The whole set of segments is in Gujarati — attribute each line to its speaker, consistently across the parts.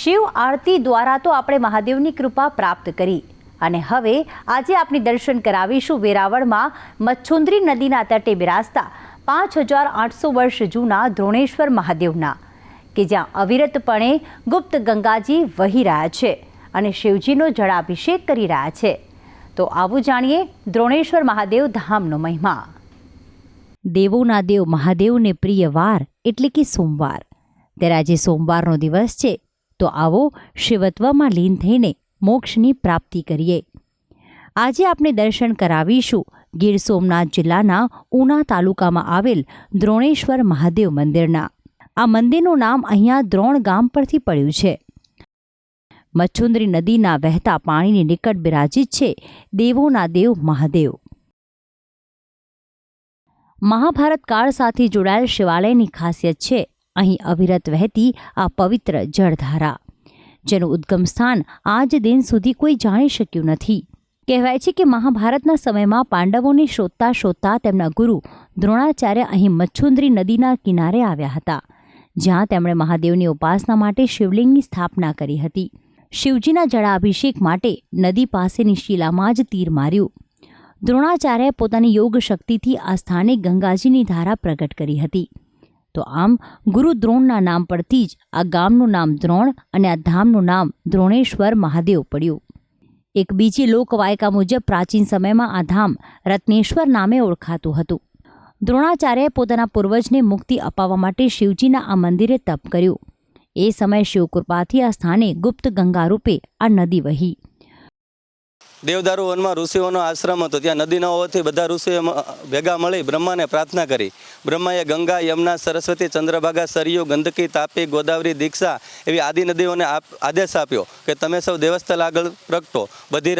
Speaker 1: શિવ આરતી દ્વારા તો આપણે મહાદેવની કૃપા પ્રાપ્ત કરી. અને હવે આજે આપણે દર્શન કરાવીશું વેરાવળમાં મચ્છુંદરી નદીના તટે બિરાજતા પાંચ હજાર આઠસો વર્ષ જૂના દ્રોણેશ્વર મહાદેવના, કે જ્યાં અવિરતપણે ગુપ્ત ગંગાજી વહી રહ્યા છે અને શિવજીનો જળાભિષેક કરી રહ્યા છે. તો આવું જાણીએ દ્રોણેશ્વર મહાદેવ ધામનો મહિમા. દેવોના દેવ મહાદેવને પ્રિય વાર એટલે કે સોમવાર. ત્યારે આજે સોમવારનો દિવસ છે તો આવો શિવત્વમાં લીન થઈને મોક્ષની પ્રાપ્તિ કરીએ. આજે આપણે દર્શન કરાવીશું ગીર સોમનાથ જિલ્લાના ઉના તાલુકામાં આવેલ દ્રોણેશ્વર મહાદેવ મંદિરના. આ મંદિરનું નામ અહીંયા દ્રોણ ગામ પરથી પડ્યું છે. મચ્છુંદરી નદીના વહેતા પાણીની નિકટ બિરાજિત છે દેવોના દેવ મહાદેવ. મહાભારત કાળ સાથે જોડાયેલ શિવાલયની ખાસિયત છે અહીં અવિરત વહેતી આ પવિત્ર જળધારા, જેનું ઉદ્ગમ સ્થાન આજ દિન સુધી કોઈ જાણી શક્યું નથી. કહેવાય છે કે મહાભારતના સમયમાં પાંડવોને શોધતા શોધતા તેમના ગુરુ દ્રોણાચાર્ય અહીં મચ્છુન્દ્રી નદીના કિનારે આવ્યા હતા, જ્યાં તેમણે મહાદેવની ઉપાસના માટે શિવલિંગની સ્થાપના કરી હતી. શિવજીના જળાભિષેક માટે નદી પાસેની શિલામાં જ તીર માર્યું. દ્રોણાચાર્યએ પોતાની યોગ શક્તિથી આ સ્થાને ગંગાજીની ધારા પ્રગટ કરી હતી. તો આમ ગુરુ દ્રોણના નામ પરથી જ આ ગામનું નામ દ્રોણ અને આ ધામનું નામ દ્રોણેશ્વર મહાદેવ પડ્યું. એક બીજી લોકવાયકા મુજબ પ્રાચીન સમયમાં આ ધામ રત્નેશ્વર નામે ઓળખાતું હતું. દ્રોણાચાર્યએ પોતાના પૂર્વજને મુક્તિ અપાવવા માટે શિવજીના આ મંદિરે તપ કર્યું. એ સમયે શિવકૃપાથી આ સ્થાને ગુપ્ત ગંગા રૂપે આ નદી વહી.
Speaker 2: દેવદારુ વનમાં ઋષિઓનો આશ્રમ હતો. ત્યાં નદી ન હોવાથી બધા ઋષિઓ ભેગા મળી બ્રહ્માને પ્રાર્થના કરી. બ્રહ્માએ ગંગા, યમુના, સરસ્વતી, ચંદ્રભાગા, સરયુ, ગંદકી, તાપી, ગોદાવરી, દીક્ષા એવી આદિ નદીઓને આદેશ આપ્યો કે તમે સૌ દેવસ્થળ આગળ પ્રગટો બધી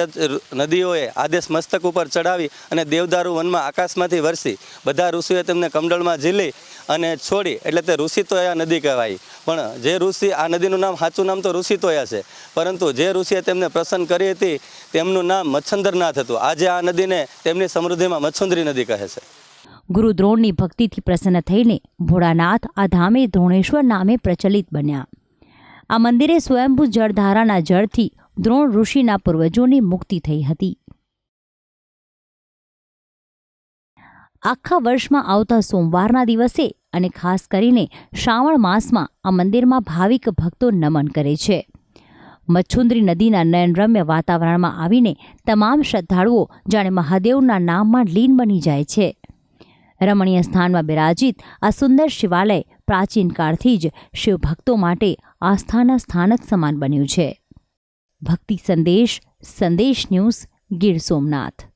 Speaker 2: નદીઓએ આદેશ મસ્તક ઉપર ચડાવી અને દેવદારુ વનમાં આકાશમાંથી વરસી. બધા ઋષિઓએ તેમને કમંડળમાં ઝીલી અને છોડી, એટલે તે ઋષિતોયા નદી કહેવાય. પણ જે ઋષિ, આ નદીનું નામ, સાચું નામ તો ઋષિતોયા છે પરંતુ જે ઋષિએ તેમને પ્રસન્ન કરી હતી, તેમનું નામ મચ્છંદરનાથ હતું આજે આ નદીને તેમની સમૃદ્ધિમાં મચ્છુંદરી નદી કહે છે.
Speaker 1: ગુરુ ભક્તિથી પ્રસન્ન થઈને ભોળાનાથ આ ધામે દ્રોણેશ્વર નામે પ્રચલિત બન્યા. આ મંદિરે સ્વયંભૂ જળધારાના જળથી દ્રોણ ઋષિના પૂર્વજોની મુક્તિ થઈ હતી. આખા વર્ષમાં આવતા સોમવારના દિવસે અને ખાસ કરીને શ્રાવણ માસમાં આ મંદિરમાં ભાવિક ભક્તો નમન કરે છે. મચ્છુંદરી નદીના નયનરમ્ય વાતાવરણમાં આવીને તમામ શ્રદ્ધાળુઓ જાણે મહાદેવના નામમાં લીન બની જાય છે. રમણીય સ્થાનમાં બિરાજિત આ સુંદર શિવાલય પ્રાચીન કાળથી જ શિવભક્તો માટે આસ્થાના સ્થાનક સમાન બન્યું છે. ભક્તિ સંદેશ સંદેશ ન્યૂઝ, ગીર સોમનાથ.